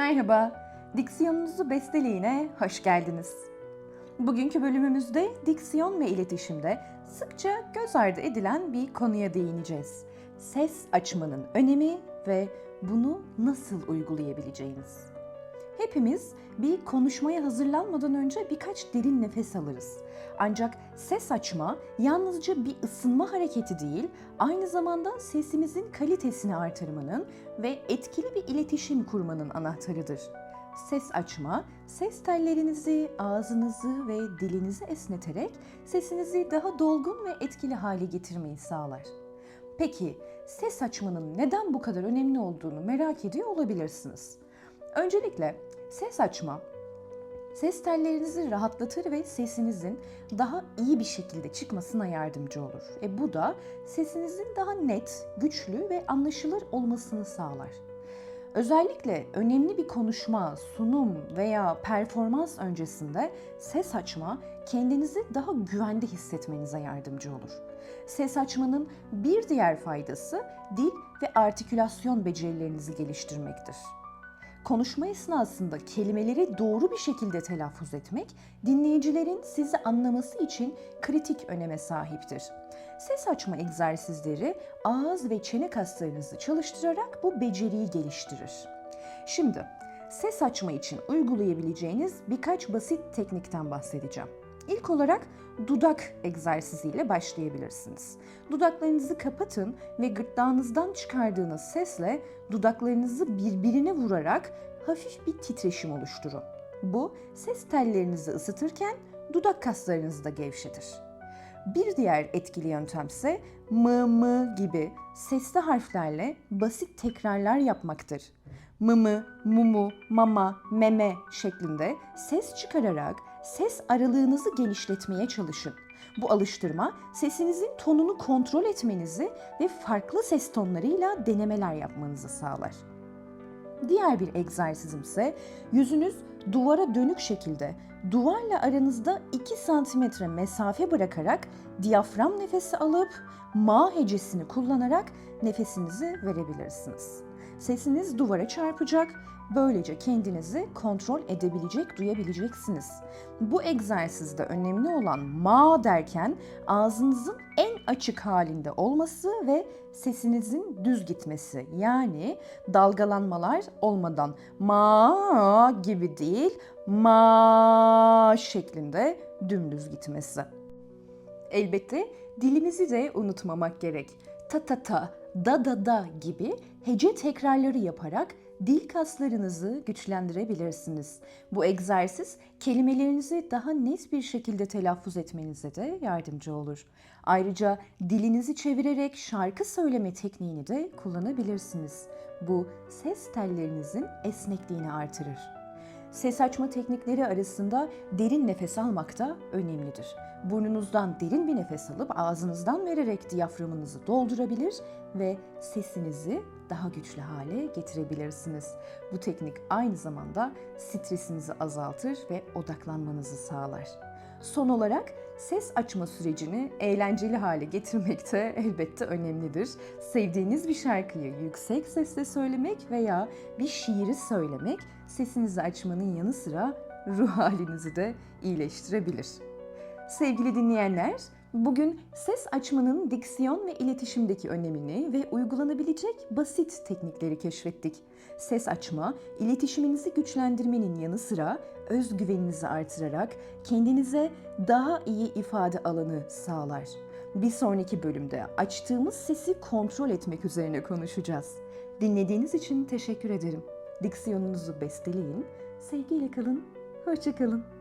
Merhaba, Diksiyonunuzu Besteleğine hoş geldiniz. Bugünkü bölümümüzde diksiyon ve iletişimde sıkça göz ardı edilen bir konuya değineceğiz. Ses açmanın önemi ve bunu nasıl uygulayabileceğiniz. Hepimiz bir konuşmaya hazırlanmadan önce birkaç derin nefes alırız. Ancak ses açma yalnızca bir ısınma hareketi değil, aynı zamanda sesimizin kalitesini artırmanın ve etkili bir iletişim kurmanın anahtarıdır. Ses açma, ses tellerinizi, ağzınızı ve dilinizi esneterek sesinizi daha dolgun ve etkili hale getirmeyi sağlar. Peki ses açmanın neden bu kadar önemli olduğunu merak ediyor olabilirsiniz. Öncelikle ses açma ses tellerinizi rahatlatır ve sesinizin daha iyi bir şekilde çıkmasına yardımcı olur. E bu da sesinizin daha net, güçlü ve anlaşılır olmasını sağlar. Özellikle önemli bir konuşma, sunum veya performans öncesinde ses açma kendinizi daha güvende hissetmenize yardımcı olur. Ses açmanın bir diğer faydası dil ve artikülasyon becerilerinizi geliştirmektir. Konuşma esnasında kelimeleri doğru bir şekilde telaffuz etmek, dinleyicilerin sizi anlaması için kritik öneme sahiptir. Ses açma egzersizleri ağız ve çene kaslarınızı çalıştırarak bu beceriyi geliştirir. Şimdi ses açma için uygulayabileceğiniz birkaç basit teknikten bahsedeceğim. İlk olarak dudak egzersiziyle başlayabilirsiniz. Dudaklarınızı kapatın ve gırtlağınızdan çıkardığınız sesle dudaklarınızı birbirine vurarak hafif bir titreşim oluşturun. Bu ses tellerinizi ısıtırken dudak kaslarınızı da gevşetir. Bir diğer etkili yöntem ise mı mı gibi sesli harflerle basit tekrarlar yapmaktır. Mımı, mumu, mama, meme şeklinde ses çıkararak ses aralığınızı genişletmeye çalışın. Bu alıştırma sesinizin tonunu kontrol etmenizi ve farklı ses tonlarıyla denemeler yapmanızı sağlar. Diğer bir egzersizim ise yüzünüz duvara dönük şekilde duvarla aranızda 2 santimetre mesafe bırakarak diyafram nefesi alıp ma hecesini kullanarak nefesinizi verebilirsiniz. Sesiniz duvara çarpacak, böylece kendinizi kontrol edebilecek, duyabileceksiniz. Bu egzersizde önemli olan ma derken ağzınızın en açık halinde olması ve sesinizin düz gitmesi. Yani dalgalanmalar olmadan ma gibi değil, ma şeklinde dümdüz gitmesi. Elbette dilimizi de unutmamak gerek. Ta ta ta, da da da gibi hece tekrarları yaparak dil kaslarınızı güçlendirebilirsiniz. Bu egzersiz kelimelerinizi daha net bir şekilde telaffuz etmenize de yardımcı olur. Ayrıca dilinizi çevirerek şarkı söyleme tekniğini de kullanabilirsiniz. Bu ses tellerinizin esnekliğini artırır. Ses açma teknikleri arasında derin nefes almak da önemlidir. Burnunuzdan derin bir nefes alıp ağzınızdan vererek diyaframınızı doldurabilir ve sesinizi daha güçlü hale getirebilirsiniz. Bu teknik aynı zamanda stresinizi azaltır ve odaklanmanızı sağlar. Son olarak ses açma sürecini eğlenceli hale getirmek de elbette önemlidir. Sevdiğiniz bir şarkıyı yüksek sesle söylemek veya bir şiiri söylemek sesinizi açmanın yanı sıra ruh halinizi de iyileştirebilir. Sevgili dinleyenler, bugün ses açmanın diksiyon ve iletişimdeki önemini ve uygulanabilecek basit teknikleri keşfettik. Ses açma, iletişiminizi güçlendirmenin yanı sıra özgüveninizi artırarak kendinize daha iyi ifade alanı sağlar. Bir sonraki bölümde açtığımız sesi kontrol etmek üzerine konuşacağız. Dinlediğiniz için teşekkür ederim. Diksiyonunuzu besteleyin, sevgiyle kalın, hoşçakalın.